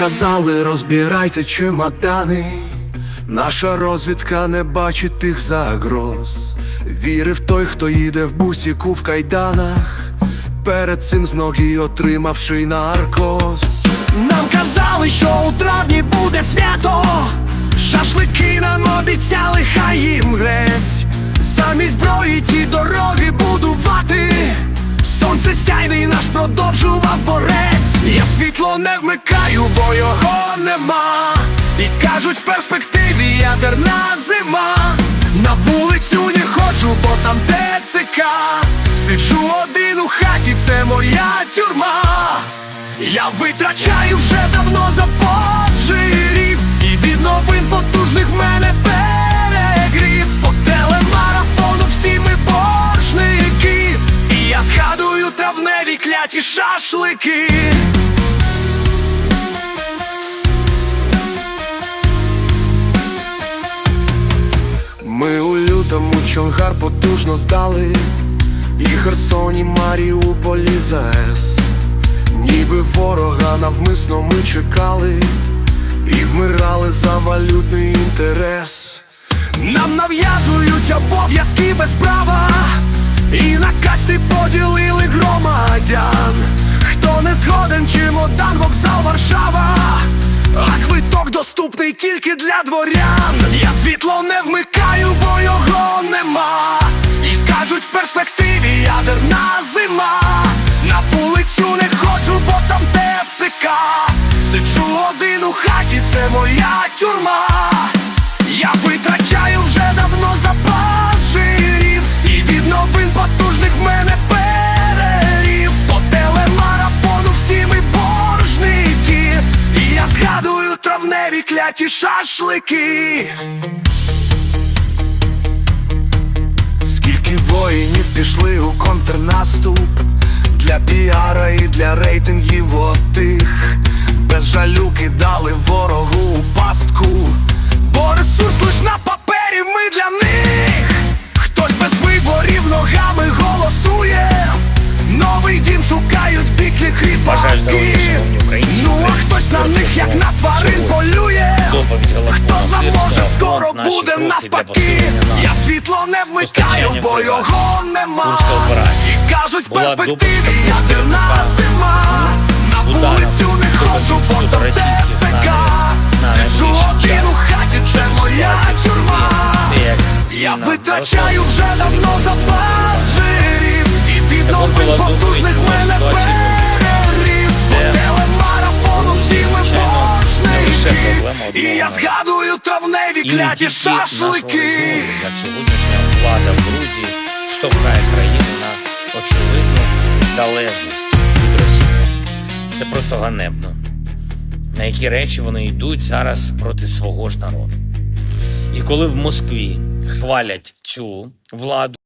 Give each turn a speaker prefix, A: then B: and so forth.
A: казали, розбирайте чемодани. Наша розвідка не бачить тих загроз. Вірив той, хто їде в бусіку в кайданах. Перед цим з ноги отримавши наркоз. Нам казали, що у травні буде свято. Шашлики нам обіцяли, хай їм грець. Замість зброї ті дороги будувати. Сонце сяйний наш продовжував борець. Я світло не вмикаю, бо його нема. І кажуть, в перспективі ядерна зима. На вулицю не ходжу, бо там ТЦК. Сиджу один у хаті, це моя тюрма. Я витрачаю вже давно запас жирів І від новин потужних в мене перегрів По телемарафону всі ми боржники І я згадую травневі кляті шашлики Ми у лютому Чонгар потужно здали. І Херсоні Маріуполі ЗАЕС Ніби ворога навмисно ми чекали. І вмирали за валютний інтерес. Нам нав'язують обов'язки без права. І на касти поділили громадян. Хто не згоден, чемодан, вокзал Варшава. А квиток доступний тільки для дворян це моя тюрма. Я витрачаю вже давно запас жирів. І від новин потужних в мене перерів По телемарафону всі ми боржники. І я згадую травневі кляті шашлики. Скільки воїнів пішли у контрнаступ жалю кидали ворогу у пастку. Бо ресурс лиш на папері ми для них. Хтось без виборів ногами голосує. Новий дім шукають
B: здоров'я,
A: кріпаки. Ну а хтось на них як на тварин полює. Хто зна може скоро буде навпаки. Я світло не вмикаю, бо його нема. І кажуть, в перспективі ядерна зима вулицю не ходжу, бо там ТЦК
B: найближчий
A: один у хаті, це моя тюрма. Я витрачаю вже давно запас жирів. І від новин потужних мене перерів По телемарафону всі ми
B: проблема
A: І я згадую травневі кляті шашлики.
B: як сьогоднішня влада в Грузії штовхає країну на очевидну залежність. Це просто ганебно. На які речі вони йдуть зараз проти свого ж народу. І коли в Москві хвалять цю владу.